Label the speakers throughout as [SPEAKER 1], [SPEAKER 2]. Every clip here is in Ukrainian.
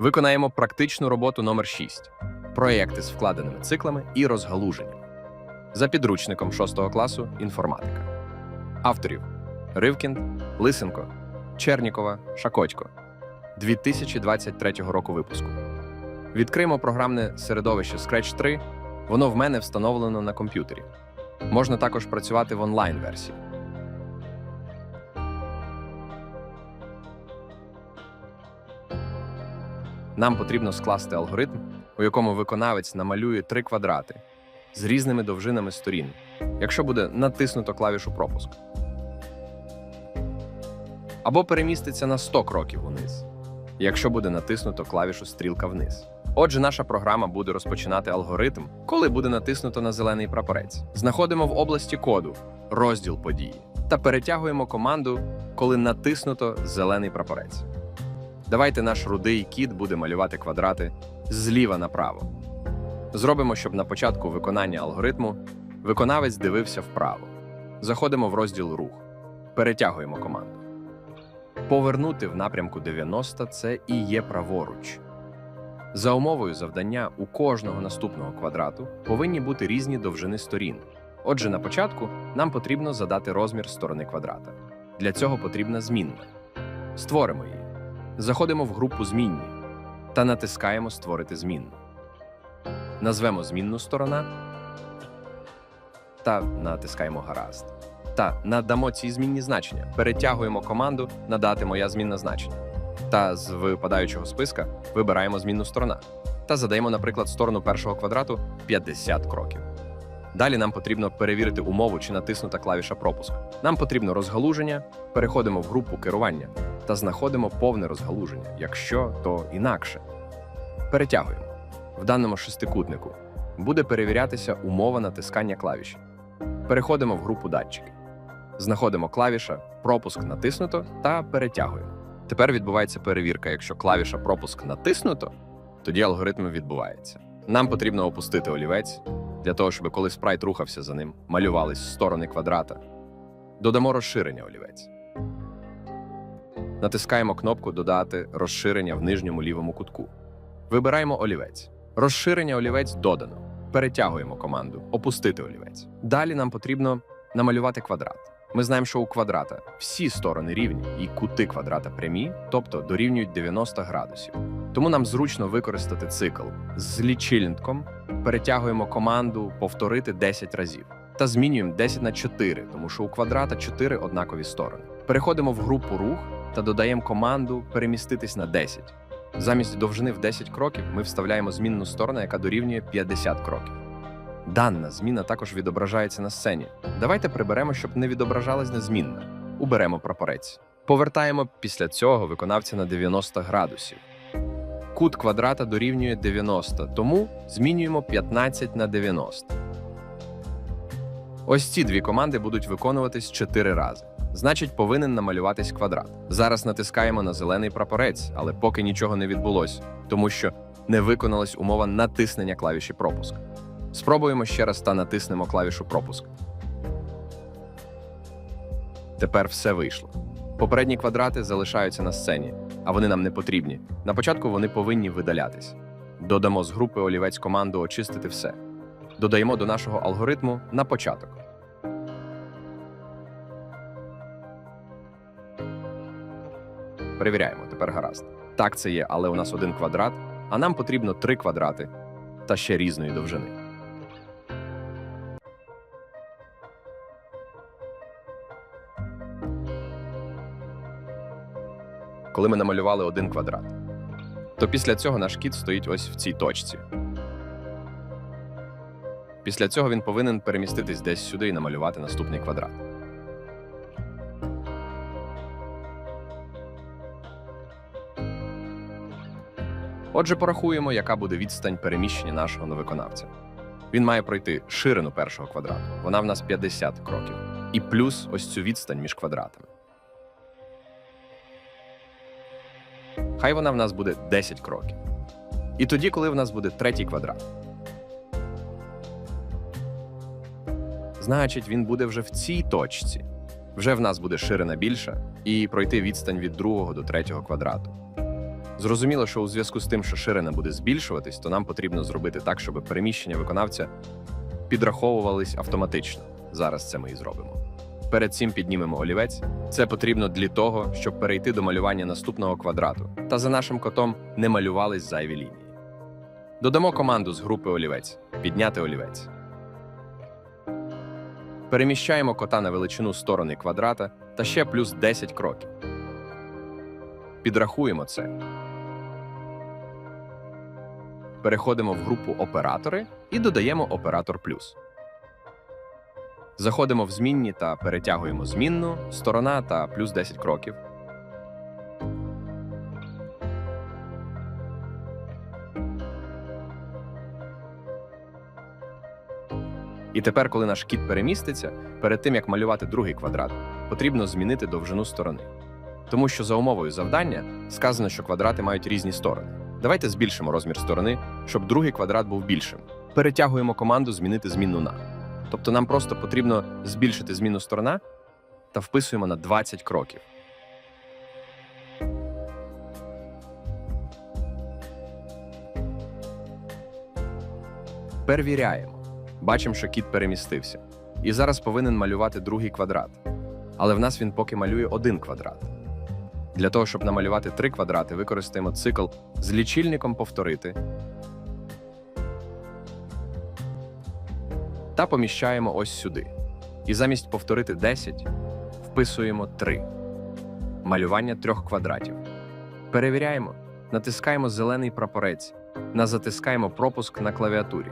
[SPEAKER 1] Виконаємо практичну роботу номер 6 проєкти з вкладеними циклами і розгалуженнями. За підручником 6 класу інформатика. Авторів Ривкінд, Лисенко, Чернікова, Шакотько. 2023 року випуску. Відкриємо програмне середовище Scratch 3. Воно в мене встановлено на комп'ютері. Можна також працювати в онлайн-версії. Нам потрібно скласти алгоритм, у якому виконавець намалює три квадрати з різними довжинами сторін, якщо буде натиснуто клавішу пропуск. Або переміститься на 100 кроків униз, якщо буде натиснуто клавішу стрілка вниз. Отже, наша програма буде розпочинати алгоритм, коли буде натиснуто на зелений прапорець. Знаходимо в області коду розділ події та перетягуємо команду, коли натиснуто зелений прапорець. Давайте наш рудий кіт буде малювати квадрати зліва направо. Зробимо, щоб на початку виконання алгоритму виконавець дивився вправо. Заходимо в розділ рух. Перетягуємо команду. Повернути в напрямку 90 це і є праворуч. За умовою завдання у кожного наступного квадрату повинні бути різні довжини сторін. Отже, на початку нам потрібно задати розмір сторони квадрата. Для цього потрібна змінна. Створимо її. Заходимо в групу змінні та натискаємо Створити змінну. Назвемо змінну сторона та натискаємо Гаразд. Та надамо ці змінні значення. Перетягуємо команду Надати моя змінна значення. Та з випадаючого списка вибираємо змінну сторона та задаємо, наприклад, сторону першого квадрату 50 кроків. Далі нам потрібно перевірити умову чи натиснута клавіша пропуск. Нам потрібно розгалуження, переходимо в групу керування та знаходимо повне розгалуження. Якщо, то інакше. Перетягуємо. В даному шестикутнику буде перевірятися умова натискання клавіші. Переходимо в групу датчики. Знаходимо клавіша пропуск натиснуто та перетягуємо. Тепер відбувається перевірка. Якщо клавіша пропуск натиснуто, тоді алгоритм відбувається. Нам потрібно опустити олівець для того, щоб коли спрайт рухався за ним, малювались сторони квадрата. Додамо розширення олівець. Натискаємо кнопку Додати розширення в нижньому лівому кутку. Вибираємо олівець. Розширення олівець додано. Перетягуємо команду Опустити олівець. Далі нам потрібно намалювати квадрат. Ми знаємо, що у квадрата всі сторони рівні і кути квадрата прямі, тобто дорівнюють 90 градусів. Тому нам зручно використати цикл з лічильником. Перетягуємо команду повторити 10 разів та змінюємо 10 на 4, тому що у квадрата 4 однакові сторони. Переходимо в групу рух та додаємо команду переміститись на 10. Замість довжини в 10 кроків ми вставляємо змінну сторону, яка дорівнює 50 кроків. Дана зміна також відображається на сцені. Давайте приберемо, щоб не відображалась незмінна. Уберемо прапорець. Повертаємо після цього виконавця на 90 градусів. Кут квадрата дорівнює 90, тому змінюємо 15 на 90. Ось ці дві команди будуть виконуватись 4 рази. Значить, повинен намалюватись квадрат. Зараз натискаємо на зелений прапорець, але поки нічого не відбулось, тому що не виконалась умова натиснення клавіші пропуск. Спробуємо ще раз та натиснемо клавішу пропуск. Тепер все вийшло. Попередні квадрати залишаються на сцені, а вони нам не потрібні. На початку вони повинні видалятись. Додамо з групи олівець команду очистити все. Додаємо до нашого алгоритму на початок. Перевіряємо, тепер гаразд. Так це є, але у нас один квадрат, а нам потрібно три квадрати та ще різної довжини. Коли ми намалювали один квадрат, то після цього наш кіт стоїть ось в цій точці. Після цього він повинен переміститись десь сюди і намалювати наступний квадрат. Отже, порахуємо, яка буде відстань переміщення нашого новиконавця. Він має пройти ширину першого квадрату. Вона в нас 50 кроків. І плюс ось цю відстань між квадратами. Хай вона в нас буде 10 кроків. І тоді, коли в нас буде третій квадрат. Значить, він буде вже в цій точці. Вже в нас буде ширина більша і пройти відстань від другого до третього квадрату. Зрозуміло, що у зв'язку з тим, що ширина буде збільшуватись, то нам потрібно зробити так, щоб переміщення виконавця підраховувались автоматично. Зараз це ми і зробимо. Перед цим піднімемо олівець. Це потрібно для того, щоб перейти до малювання наступного квадрату. Та за нашим котом не малювались зайві лінії. Додамо команду з групи олівець підняти олівець. Переміщаємо кота на величину сторони квадрата та ще плюс 10 кроків. Підрахуємо це. Переходимо в групу оператори і додаємо оператор плюс. Заходимо в змінні та перетягуємо змінну, сторона та плюс 10 кроків. І тепер, коли наш кіт переміститься, перед тим як малювати другий квадрат, потрібно змінити довжину сторони. Тому що за умовою завдання сказано, що квадрати мають різні сторони. Давайте збільшимо розмір сторони, щоб другий квадрат був більшим. Перетягуємо команду змінити змінну на. Тобто нам просто потрібно збільшити змінну сторона та вписуємо на 20 кроків. Перевіряємо. Бачимо, що кіт перемістився. І зараз повинен малювати другий квадрат. Але в нас він поки малює один квадрат. Для того, щоб намалювати три квадрати, використаємо цикл з лічильником повторити та поміщаємо ось сюди. І замість повторити 10 вписуємо 3. Малювання трьох квадратів. Перевіряємо, натискаємо зелений прапорець, на затискаємо пропуск на клавіатурі.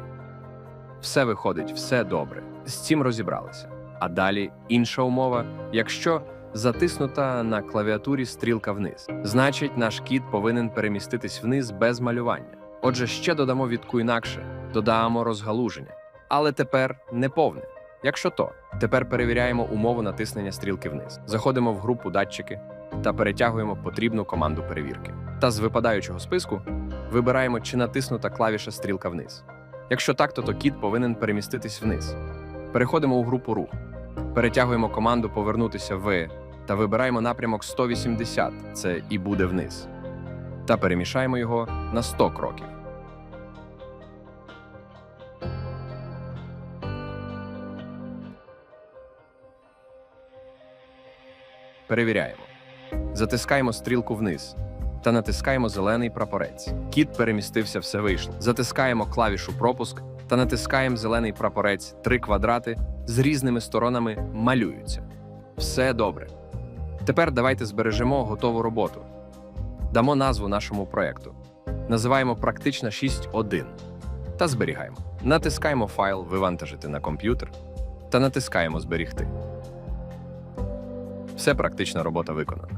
[SPEAKER 1] Все виходить, все добре. З цим розібралися. А далі інша умова: якщо затиснута на клавіатурі стрілка вниз, значить наш кіт повинен переміститись вниз без малювання. Отже, ще додамо відку інакше, додамо розгалуження. Але тепер не повне. Якщо то, тепер перевіряємо умову натиснення стрілки вниз. Заходимо в групу датчики та перетягуємо потрібну команду перевірки. Та з випадаючого списку вибираємо, чи натиснута клавіша стрілка вниз. Якщо так, то, то кіт повинен переміститись вниз. Переходимо у групу рух. Перетягуємо команду повернутися в та вибираємо напрямок 180, це і буде вниз. Та перемішаємо його на 100 кроків. Перевіряємо. Затискаємо стрілку вниз та натискаємо зелений прапорець. Кіт перемістився, все вийшло. Затискаємо клавішу пропуск та натискаємо зелений прапорець. Три квадрати з різними сторонами малюються. Все добре. Тепер давайте збережемо готову роботу. Дамо назву нашому проєкту. Називаємо практична 6.1 та зберігаємо. Натискаємо файл Вивантажити на комп'ютер та натискаємо Зберігти. Все практична робота виконана.